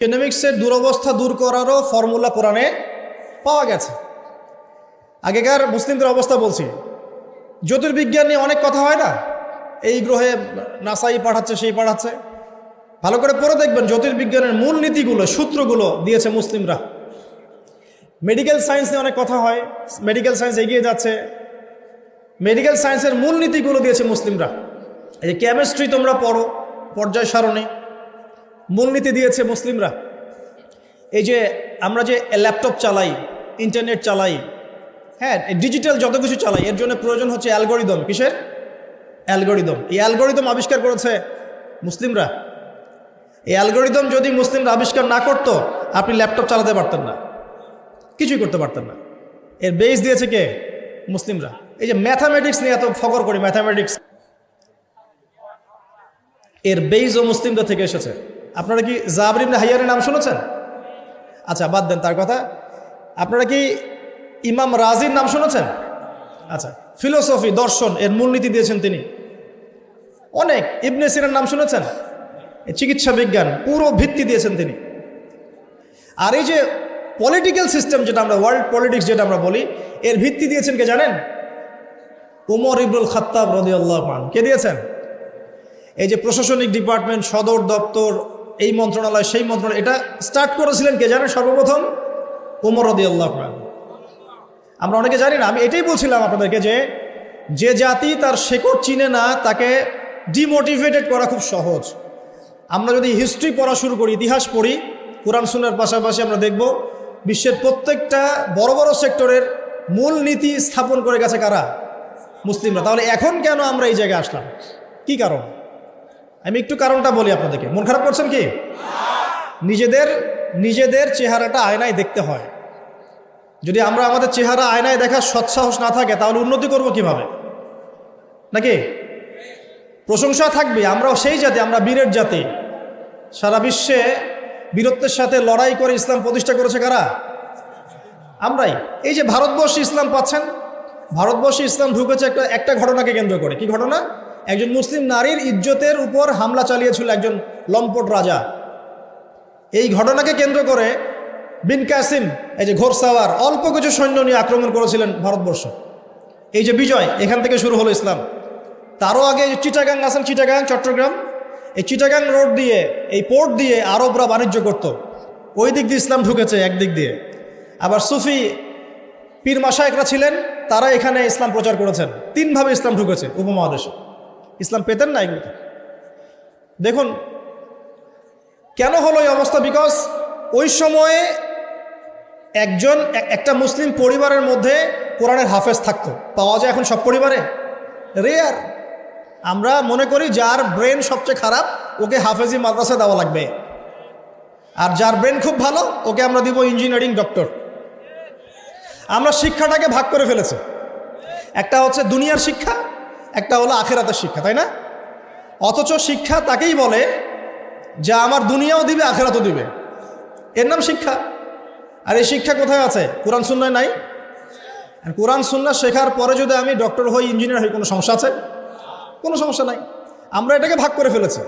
ইকোনমিক্সের দুরবস্থা দূর করারও ফর্মুলা কোরআনে পাওয়া গেছে। আগেকার মুসলিমদের অবস্থা বলছি। জ্যোতির্বিজ্ঞান নিয়ে অনেক কথা হয় না? এই গ্রহে নাসাই পাঠাচ্ছে, সেই পাঠাচ্ছে। ভালো করে পড়ে দেখবেন জ্যোতির্বিজ্ঞানের মূল নীতিগুলো, সূত্রগুলো দিয়েছে মুসলিমরা। মেডিকেল সায়েন্স নিয়ে অনেক কথা হয়, মেডিকেল সায়েন্স এগিয়ে যাচ্ছে। মেডিকেল সায়েন্সের মূল নীতিগুলো দিয়েছে মুসলিমরা। এই যে কেমিস্ট্রি তোমরা পড়ো, পর্যায় সারণী। মূলনীতি দিয়েছে মুসলিমরা। এই যে আমরা যে ল্যাপটপ চালাই, ইন্টারনেট চালাই হ্যাঁ ডিজিটাল যত কিছু চালাই, এর জন্য প্রয়োজন হচ্ছে অ্যালগোরিদম। কিসের? অ্যালগোরিদম। এই অ্যালগোরিদম আবিষ্কার করেছে মুসলিমরা। এই অ্যালগোরিদম যদি মুসলিমরা আবিষ্কার না করতো, আপনি ল্যাপটপ চালাতে পারতেন না। কিছুই করতে পারতেন না। এর বেস দিয়েছে কে? মুসলিমরা। এই যে ম্যাথামেটিক্স নিয়ে এত ফকর করি ম্যাথামেটিক্স এর বেইজও মুসলিমদের থেকে এসেছে। আপনারা কি জাবরিন হাইয়ারের নাম শুনেছেন? আচ্ছা বাদ দেন তার কথা। আপনারা কি ইমাম রাজির নাম শুনেছেন? আচ্ছা ফিলোসফি, দর্শন এর মূলনীতি দিয়েছেন তিনি। অনেক। ইবনে সিনার নাম শুনেছেন? চিকিৎসা বিজ্ঞান, পুরো ভিত্তি দিয়েছেন তিনি। আর এই যে পলিটিক্যাল সিস্টেম যেটা আমরা ওয়ার্ল্ড পলিটিক্স যেটা আমরা বলি, এর ভিত্তি দিয়েছেন কে জানেন? উমর ইবুল খাত্তাব রদিয়াল্লাহ পান কে দিয়েছেন? এই যে প্রশাসনিক ডিপার্টমেন্ট, সদর দপ্তর এই মন্ত্রণালয়, সেই মন্ত্রণালয়, এটা স্টার্ট করেছিলেন কে জানেন? সর্বপ্রথম ওমর রদি আল্লাহ আমরা অনেকে জানি না, আমি এটাই বলছিলাম আপনাদেরকে যে যে জাতি তার শেকড় চিনে না, তাকে ডিমোটিভেটেড করা খুব সহজ। আমরা যদি হিস্ট্রি পড়া শুরু করি, ইতিহাস পড়ি, কোরআন সুনার পাশাপাশি আমরা দেখব, বিশ্বের প্রত্যেকটা বড় বড় সেক্টরের মূল নীতি স্থাপন করে গেছে কারা? মুসলিমরা। তাহলে এখন কেন আমরা এই জায়গায় আসলাম? কি কারণ? আমি একটু কারণটা বলি আপনাদেরকে। মন খারাপ করছেন কি? নিজেদের নিজেদের চেহারাটা আয়নায় দেখতে হয়। যদি আমরা আমাদের চেহারা আয়নায় দেখার সৎসাহস না থাকে, তাহলে উন্নতি করব কীভাবে? নাকি? প্রশংসা থাকবে, আমরাও সেই জাতি, আমরা বীরের জাতি। সারা বিশ্বে বীরত্বের সাথে লড়াই করে ইসলাম প্রতিষ্ঠা করেছে কারা? আমরাই। এই যে ভারতবর্ষে ইসলাম পাচ্ছেন, ভারতবর্ষে ইসলাম ঢুকেছে একটা একটা ঘটনাকে কেন্দ্র করে। কি ঘটনা? একজন মুসলিম নারীর ইজ্জতের উপর হামলা চালিয়েছিল একজন লম্পট রাজা। এই ঘটনাকে কেন্দ্র করে বিন কাসিম, এই যে ঘোরসাওয়ার অল্প কিছু সৈন্য নিয়ে আক্রমণ করেছিলেন ভারতবর্ষ। এই যে বিজয়, এখান থেকে শুরু হলো ইসলাম। তারও আগে যে চিটাগাং আছেন, চিটাগাং, চট্টগ্রাম, এই চিটাগাং রোড দিয়ে, এই পোর্ট দিয়ে আরবরা বাণিজ্য করত। ওই দিক দিয়ে ইসলাম ঢুকেছে একদিক দিয়ে। আবার সুফি পীর মাসায়করা ছিলেন, তারা এখানে ইসলাম প্রচার করেছেন। তিনভাবে ইসলাম ঢুকেছে উপমহাদেশে। ইসলাম পেতেন না এগুলো। দেখুন, কেন হলো এই অবস্থা? বিকজ ওই সময়ে একজন, একটা মুসলিম পরিবারের মধ্যে কোরআনের হাফেজ থাকতো। পাওয়া যায় এখন সব পরিবারে? রেয়ার আমরা মনে করি যার ব্রেন সবচেয়ে খারাপ, ওকে হাফেজি মাদ্রাসা দেওয়া লাগবে। আর যার ব্রেন খুব ভালো, ওকে আমরা দিব ইঞ্জিনিয়ারিং ডক্টর। আমরা শিক্ষাটাকে ভাগ করে ফেলেছি। একটা হচ্ছে দুনিয়ার শিক্ষা একটা হলো আখেরাতের শিক্ষা, তাই না? অথচ শিক্ষা তাকেই বলে যা আমার দুনিয়াও দিবে, আখেরাতও দিবে। এর নাম শিক্ষা। আর এই শিক্ষা কোথায় আছে? কোরআন সুন্নায় নাই? আর কোরআন সুন্না শেখার পরে যদি আমি ডক্টর হই, ইঞ্জিনিয়ার হই, কোনো সমস্যা আছে? কোনো সমস্যা নাই। আমরা এটাকে ভাগ করে ফেলেছি।